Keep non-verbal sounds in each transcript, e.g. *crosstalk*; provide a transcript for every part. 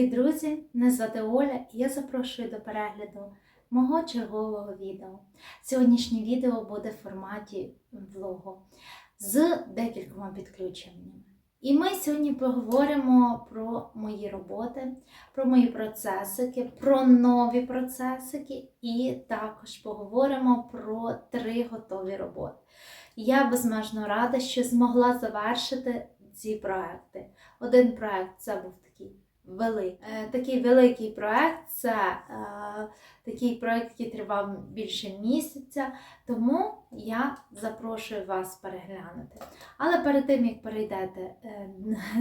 Привіт, друзі! Мене звати Оля і я запрошую до перегляду мого чергового відео. Сьогоднішнє відео буде в форматі влогу з декількома підключеннями. І ми сьогодні поговоримо про мої роботи, про мої процесики, про нові процесики, і також поговоримо про три готові роботи. Я безмежно рада, що змогла завершити ці проекти. Один проект це був такий великий. Е, такий великий проект це е, такий проект, який тривав більше місяця. Тому я запрошую вас переглянути. Але перед тим, як перейдете, е,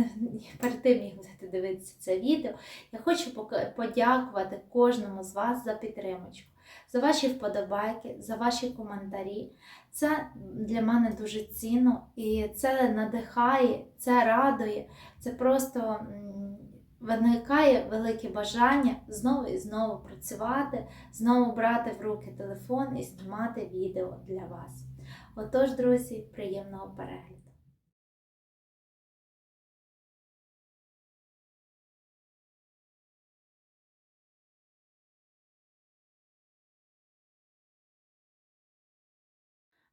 *laughs* перед тим, як будете дивитися це відео, я хочу подякувати кожному з вас за підтримочку, за ваші вподобайки, за ваші коментарі. Це для мене дуже цінно і це надихає, це радує, це просто виникає велике бажання знову і знову працювати, знову брати в руки телефон і знімати відео для вас. Отож, друзі, приємного перегляду!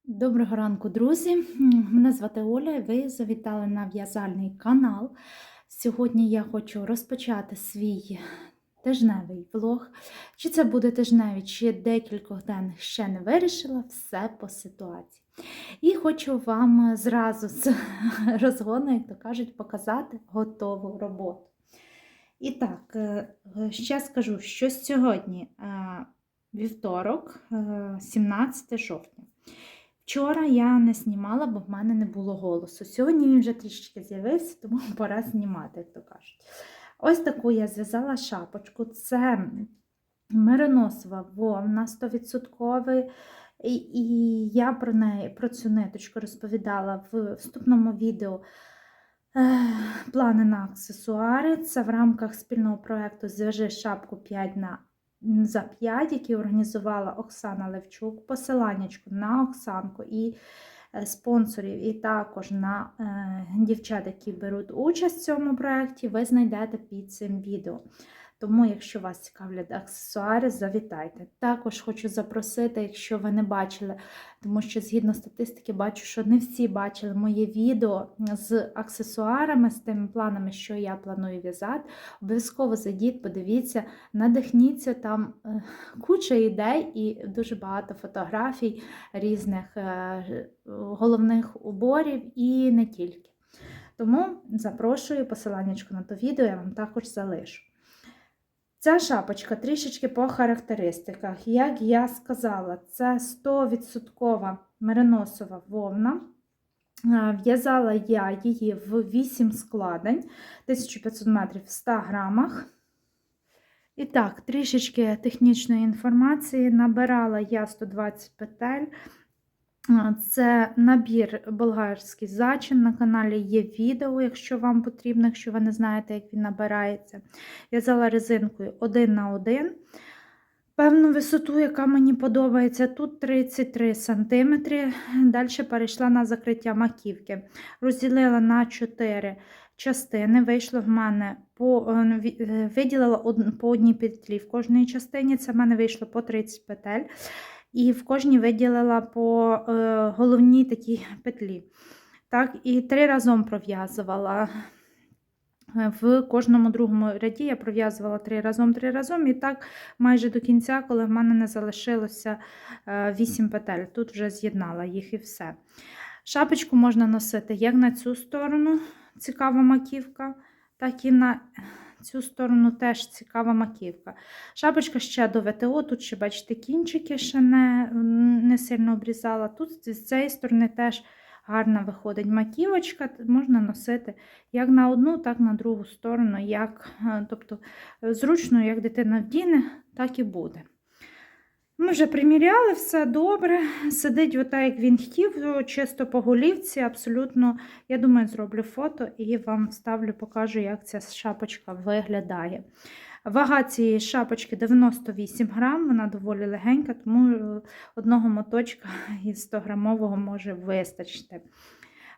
Доброго ранку, друзі! Мене звати Оля, і ви завітали на в'язальний канал. Сьогодні я хочу розпочати свій тижневий влог. Чи це буде тижневий, чи декількох денних ще не вирішила, все по ситуації. І хочу вам зразу з *laughs* розгону, як то кажуть, показати готову роботу. І так, е, ще скажу, що сьогодні е, вівторок, е, 17 жовтня. Вчора я не знімала, бо в мене не було голосу. Сьогодні він вже трішечки з'явився, тому *laughs* пора знімати, як то кажуть. Ось таку я зв'язала шапочку. Це мериносова вовна 100%. І, і я про неї, про цю ниточку розповідала в вступному відео плани на аксесуари. Це в рамках спільного проєкту Зв'яжи шапку 5 на за 5, які організувала Оксана Левчук, посиланнячку на Оксанку і е, спонсорів, і також на е, дівчат, які беруть участь в цьому проєкті, ви знайдете під цим відео. Тому, якщо вас цікавлять аксесуари, завітайте. Також хочу запросити, якщо ви не бачили, тому що згідно статистики, бачу, що не всі бачили моє відео з аксесуарами, з тими планами, що я планую в'язати. Обов'язково зайдіть, подивіться, надихніться там е, куча ідей і дуже багато фотографій різних е, головних уборів і не тільки. Тому запрошую посиланнячку на то відео, я вам також залишу. Ця шапочка трішечки по характеристиках. Як я сказала, це 100% мериносова вовна. В'язала я її в 8 складень, 1500 метрів в 100 грамах. І так, трішечки технічної інформації. Набирала я 120 петель. Це набір болгарський зачин. На каналі є відео, якщо вам потрібно, якщо ви не знаєте, як він набирається. В'язала резинкою 1 на 1. Певну висоту, яка мені подобається, тут 33 см. Далі перейшла на закриття маківки. Розділила на 4 частини. Вийшло в мене по е, ві- е, виділила по одній петлі в кожній частині. Це в мене вийшло по 30 петель. І в кожній виділила по е, головній такій петлі. Так, і три разом пров'язувала. Е, В кожному другому ряді я пров'язувала три разом, три разом, і так майже до кінця, коли в мене не залишилося 8 петель. Тут вже з'єднала їх і все. Шапочку можна носити як на цю сторону, цікава маківка, так і на цю сторону теж цікава маківка. Шапочка ще до ВТО, тут ще, бачите, кінчики ще не, не сильно обрізала. Тут з цієї сторони теж гарна виходить маківочка, можна носити як на одну, так на другу сторону. Як, е, тобто зручно, як дитина вдіне, так і буде. Ми вже приміряли, все добре. Сидить отак, як він хотів, чисто по голівці, абсолютно. Я думаю, зроблю фото і вам вставлю, покажу, як ця шапочка виглядає. Вага цієї шапочки 98 грам, вона доволі легенька, тому е, одного моточка із 100-грамового може вистачити.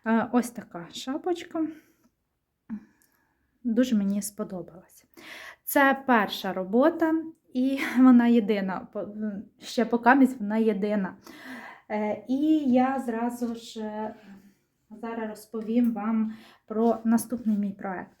Е, Ось така шапочка. дуже мені сподобалася. Це перша робота, і *laughs* вона єдина. Ще покамість вона єдина. Е, І я зразу ж е, зараз розповім вам про наступний мій проект.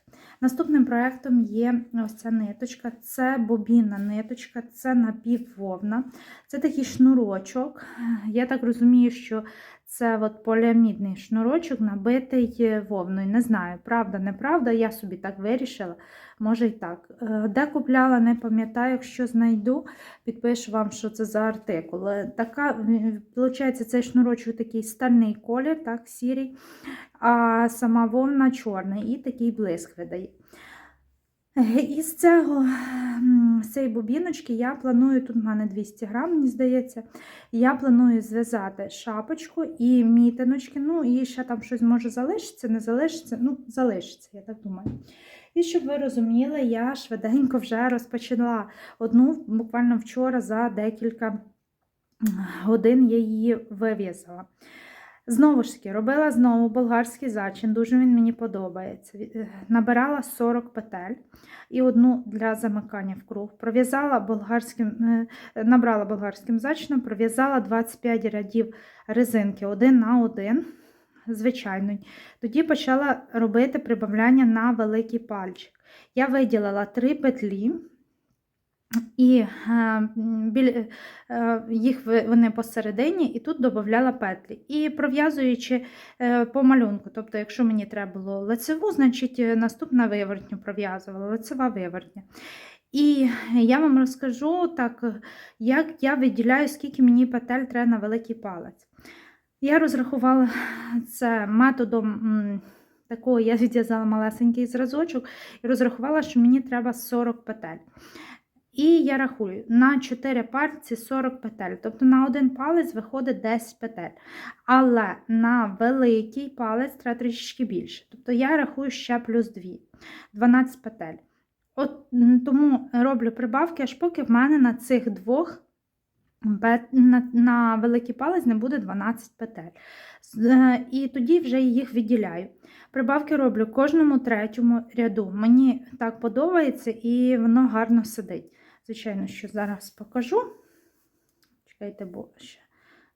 Наступним проектом є ось ця ниточка, це бобінна ниточка, це напіввовна, це такий шнурочок. Я так розумію, що це от поліамідний шнурочок, набитий е, вовною. Не знаю, правда, неправда, я собі так вирішила, може і так. Е, Де купляла, не пам'ятаю, якщо знайду, підпишу вам, що це за артикул. Е, Така, виходить, цей шнурочок такий стальний колір, так, сірий, а сама вовна чорний і такий блиск видає. Е, Із цього з цієї бобіночки я планую, тут в мене 200 грам, мені здається, я планую зв'язати шапочку і мітиночки, ну і ще там щось може залишиться, не залишиться, ну, залишиться, я так думаю. І щоб ви розуміли, я швиденько вже розпочала одну буквально вчора за декілька годин я її вив'язала. Знову ж таки, робила знову болгарський зачин, дуже він мені подобається. Е, Набирала 40 петель і одну для замикання в круг. Пров'язала болгарським, е, набрала болгарським зачином, пров'язала 25 рядів резинки один на один, звичайно. Тоді почала робити прибавляння на великий пальчик. Я виділила 3 петлі. І е, біль, е, їх вони посередині, і тут додавала петлі. І пров'язуючи е, по малюнку, тобто, якщо мені треба було лицеву, значить наступна вивертню пров'язувала, лицева вивертня. І я вам розкажу так, як я виділяю, скільки мені петель треба на великий палець. Я розрахувала це методом такого, я відв'язала малесенький зразочок і розрахувала, що мені треба 40 петель. І я рахую, на 4 пальці 40 петель. Тобто на один палець виходить 10 петель. Але на великий палець треба трішечки більше. Тобто я рахую ще плюс 2, 12 петель. От тому роблю прибавки, аж поки в мене на цих двох на, великий палець не буде 12 петель. Е, І тоді вже їх відділяю. Прибавки роблю кожному третьому ряду. Мені так подобається і воно гарно сидить. Звичайно, що зараз покажу. Чекайте, бо ще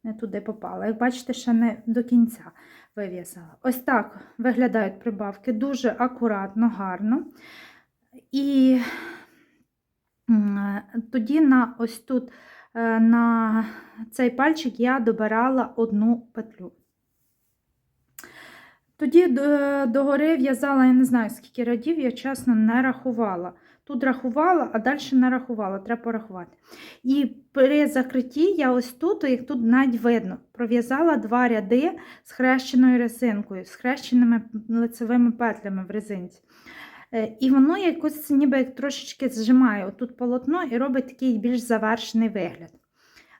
не туди попала. Як бачите, ще не до кінця вив'язала. Ось так виглядають прибавки дуже акуратно, гарно. І тоді на ось тут е, на цей пальчик я добирала одну петлю. Тоді е, догори в'язала, я не знаю, скільки рядів, я чесно не рахувала. Тут рахувала, а далі не рахувала, треба порахувати. І при закритті я ось тут, як тут навіть видно, пров'язала два ряди з хрещеною резинкою, з хрещеними лицевими петлями в резинці. Е, І воно якось ніби як трошечки зжимає отут полотно і робить такий більш завершений вигляд.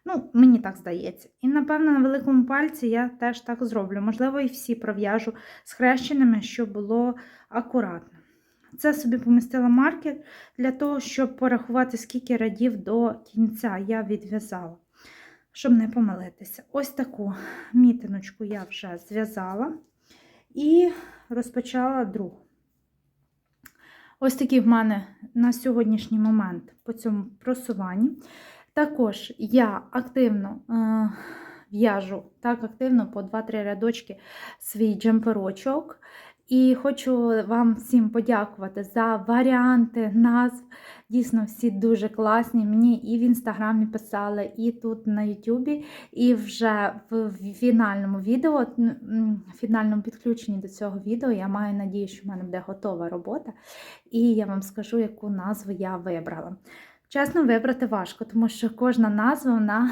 Ну, мені так здається. І, напевно, на великому пальці я теж так зроблю. Можливо, і всі пров'яжу з хрещеними, щоб було акуратно. Це собі помістила маркер для того, щоб порахувати, скільки радів до кінця я відв'язала, щоб не помилитися. Ось таку мітиночку я вже зв'язала і розпочала другу. Ось такий в мене на сьогоднішній момент по цьому просуванні. Також я активно е, в'яжу так активно по 2-3 рядочки свій джемперочок. І хочу вам всім подякувати за варіанти назв. Дійсно, всі дуже класні. Мені і в інстаграмі писали, і тут на Ютубі, і вже в фінальному відео, м, фінальному підключенні до цього відео, я маю надію, що в мене буде готова робота. І я вам скажу, яку назву я вибрала. Чесно, вибрати важко, тому що кожна назва вона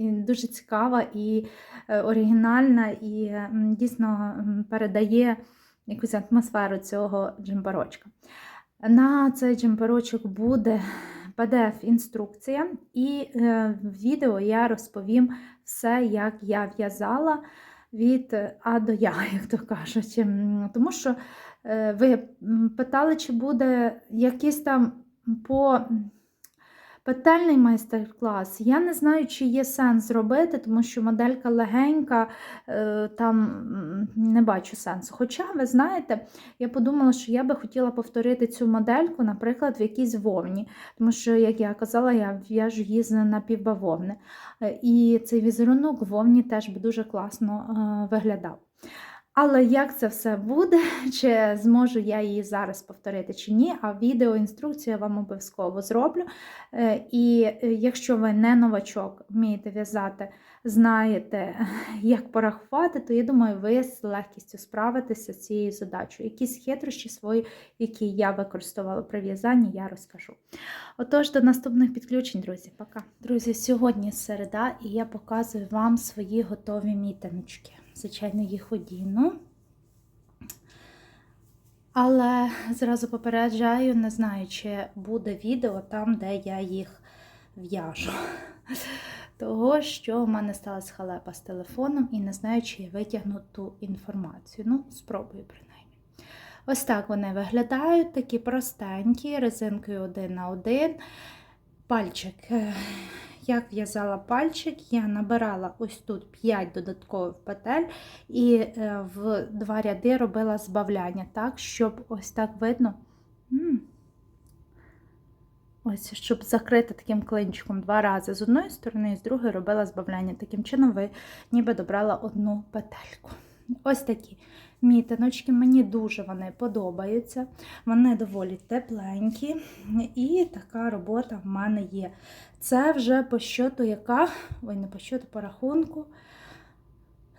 дуже цікава і е, оригінальна, і дійсно передає якусь атмосферу цього джемперочка. На цей джемперочок буде PDF-інструкція, і е, в відео я розповім все, як я в'язала від А до Я, *laughs* як то кажуть. Тому що е, ви питали, чи буде якийсь там по Петельний майстер-клас. Я не знаю, чи є сенс зробити, тому що моделька легенька, е, там не бачу сенсу. Хоча, ви знаєте, я подумала, що я би хотіла повторити цю модельку, наприклад, в якійсь вовні. Тому що, як я казала, я в'яжу її з напівбавовни. Е, І цей візерунок вовні теж би дуже класно е, виглядав. Але як це все буде, *laughs* чи зможу я її зараз повторити чи ні, а відеоінструкцію я вам обов'язково зроблю. Е, І е, якщо ви не новачок, вмієте в'язати, знаєте, *laughs* як порахувати, то я думаю, ви з легкістю справитеся з цією задачею. Якісь хитрощі свої, які я використовувала при в'язанні, я розкажу. Отож, до наступних підключень, друзі. Пока. Друзі, сьогодні середа, і я показую вам свої готові мітиночки. Звичайно, їх одіну. Але зразу попереджаю, не знаю, чи буде відео там, де я їх в'яжу. Того, що в мене сталася халепа з телефоном і не знаю, чи я витягну ту інформацію. Ну, спробую принаймні. Ось так вони виглядають, такі простенькі, резинкою один на один. Пальчик. Як в'язала пальчик, я набирала ось тут 5 додаткових петель і е, в два ряди робила збавляння, так, щоб ось так видно. Ось, щоб закрити таким клинчиком два рази з одної сторони, і з другої робила збавляння. Таким чином, ви ніби добрала одну петельку. Ось такі мітиночки, мені дуже вони подобаються. Вони доволі тепленькі, і така робота в мене є. Це вже по щоту, яка, ой, не по щоту, по рахунку.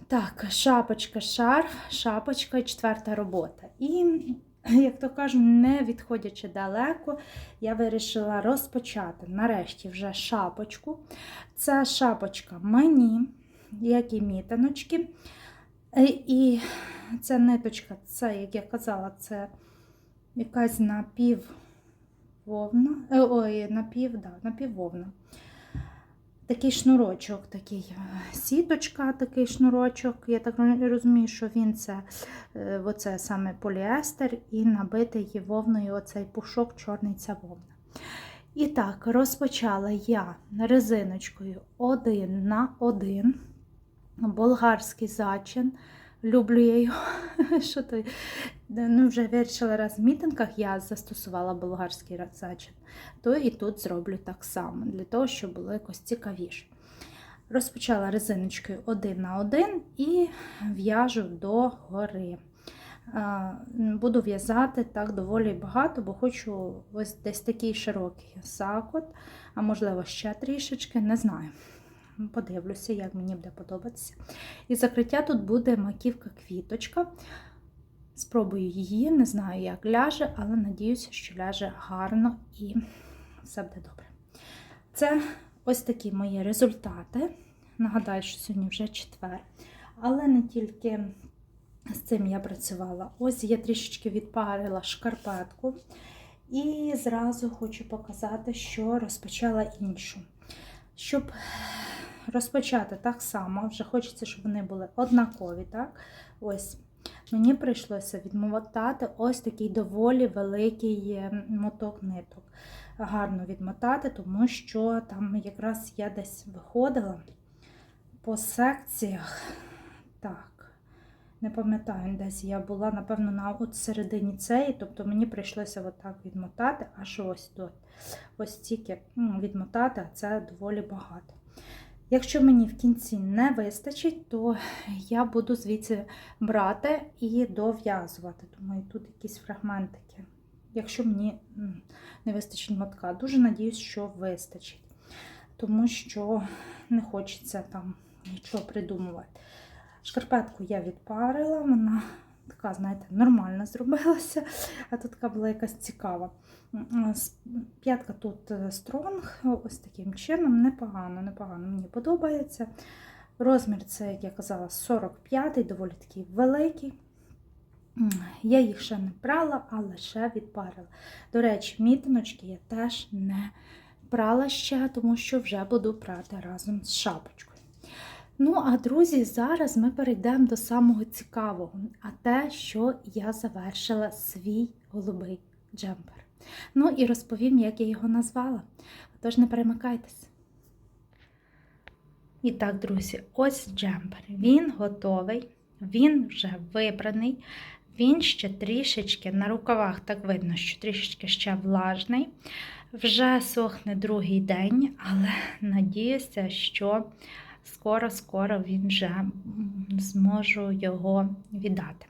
Так, шапочка, шарф, шапочка і четверта робота. І, як то кажуть, не відходячи далеко, я вирішила розпочати нарешті вже шапочку. Це шапочка мені, як і мітиночки. Е, І ця ниточка, це, як я казала, це якась напіввовна, е, ой, напів, да, напіввовна. Такий шнурочок, такий е, сіточка, такий шнурочок. Я так розумію, що він це оце саме поліестер і набитий є вовною оцей пушок, чорний ця вовна. І так, розпочала я резиночкою один на один. Болгарський зачин. Люблю я його. *laughs* Що то? Ну, вже вирішила раз в мітингах я застосувала болгарський зачин, то і тут зроблю так само, для того, щоб було якось цікавіше. Розпочала резиночкою один на один і в'яжу до гори. Буду в'язати так доволі багато, бо хочу ось десь такий широкий сакот, а можливо ще трішечки, не знаю. Подивлюся, як мені буде подобатися. І закриття тут буде маківка квіточка. Спробую її, не знаю, як ляже, але надіюся, що ляже гарно і все буде добре. Це ось такі мої результати. Нагадаю, що сьогодні вже четвер. Але не тільки з цим я працювала. Ось я трішечки відпарила шкарпетку. І зразу хочу показати, що розпочала іншу. Щоб розпочати так само, вже хочеться, щоб вони були однакові. так? Ось Мені прийшлося відмотати ось такий доволі великий моток ниток. Гарно відмотати, тому що там якраз я десь виходила по секціях. Не пам'ятаю, десь я була, напевно, на от середині цієї, тобто мені прийшлося отак відмотати, аж ось тут. Ось тільки відмотати, а це доволі багато. Якщо мені в кінці не вистачить, то я буду звідси брати і дов'язувати. Думаю, тут якісь фрагментики. Якщо мені не вистачить мотка, дуже надіюсь, що вистачить. Тому що не хочеться там нічого придумувати. Шкарпетку я відпарила, вона така, знаєте, нормальна зробилася, а тут така була якась цікава. П'ятка тут стронг, ось таким чином, непогано, непогано, мені подобається. Розмір це, як я казала, 45-й, доволі такий великий. Я їх ще не прала, а лише відпарила. До речі, мітиночки я теж не прала ще, тому що вже буду прати разом з шапочкою. Ну, а друзі, зараз ми перейдемо до самого цікавого, а те, що я завершила свій голубий джемпер. Ну і розповім, як я його назвала. Тож не перемикайтесь. І так, друзі, ось джемпер. Він готовий, він вже вибраний. Він ще трішечки на рукавах, так видно, що трішечки ще влажний. Вже сохне другий день, але надіюся, що скоро-скоро він вже зможу його віддати.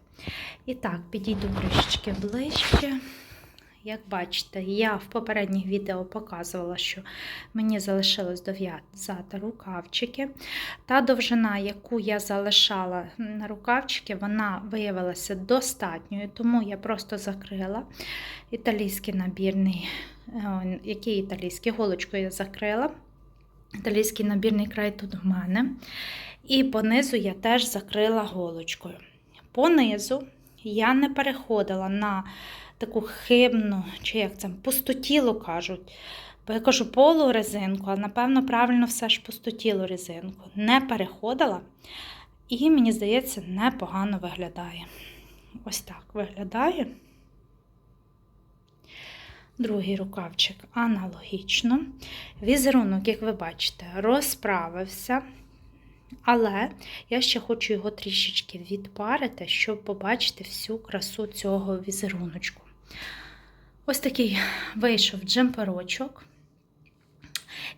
І так, підійду трішечки ближче. Як бачите, я в попередніх відео показувала, що мені залишилось дов'язати рукавчики. Та довжина, яку я залишала на рукавчики, вона виявилася достатньою, тому я просто закрила італійський набірний, е, який італійський голочкою я закрила. Італійський набірний край тут в мене. І понизу я теж закрила голочкою. Понизу я не переходила на таку хибну, чи як це, пустотілу кажуть. Бо я кажу полурезинку, але напевно правильно все ж пустотілу резинку. Не переходила, і мені здається, непогано виглядає. Ось так виглядає. Другий рукавчик аналогічно. Візерунок, як ви бачите, розправився. Але я ще хочу його трішечки відпарити, щоб побачити всю красу цього візеруночку. Ось такий вийшов джемперочок.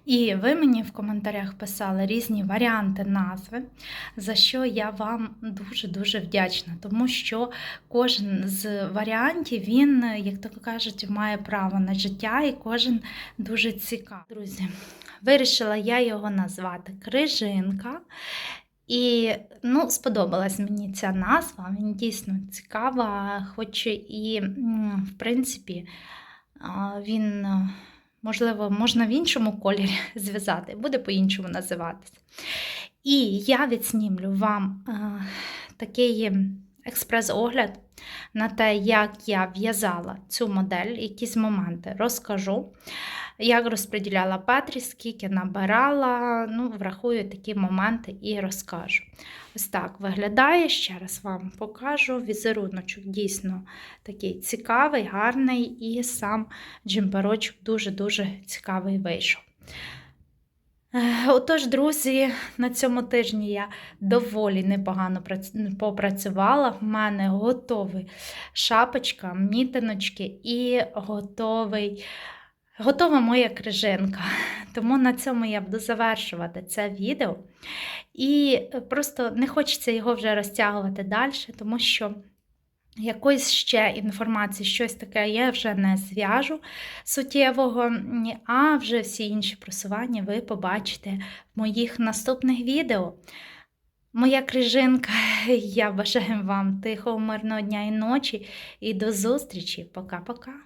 І ви мені в коментарях писали різні варіанти назви, за що я вам дуже-дуже вдячна, тому що кожен з варіантів, він, як то кажуть, має право на життя, і кожен дуже цікавий. Друзі, вирішила я його назвати Крижинка. І ну, сподобалась мені ця назва, він дійсно цікава, хоч і, в принципі, він, можливо, можна в іншому кольорі *laughs* зв'язати, буде по-іншому називатися. І я відснімлю вам е, такий експрес-огляд на те, як я в'язала цю модель, якісь моменти розкажу. Як розподіляла петрі, скільки набирала, ну, врахую такі моменти і розкажу. Ось так виглядає, ще раз вам покажу. Візеруночок дійсно такий цікавий, гарний, і сам джемперочок дуже-дуже цікавий вийшов. Е, Отож, друзі, на цьому тижні я доволі непогано попрацювала. В мене готовий шапочка, мітиночки і готовий Готова моя крижинка. *laughs* Тому на цьому я буду завершувати це відео. І просто не хочеться його вже розтягувати далі, тому що якоїсь ще інформації, щось таке я вже не зв'яжу суттєвого, а вже всі інші просування ви побачите в моїх наступних відео. Моя крижинка, *laughs* я бажаю вам тихого, мирного дня і ночі і до зустрічі. Пока-пока.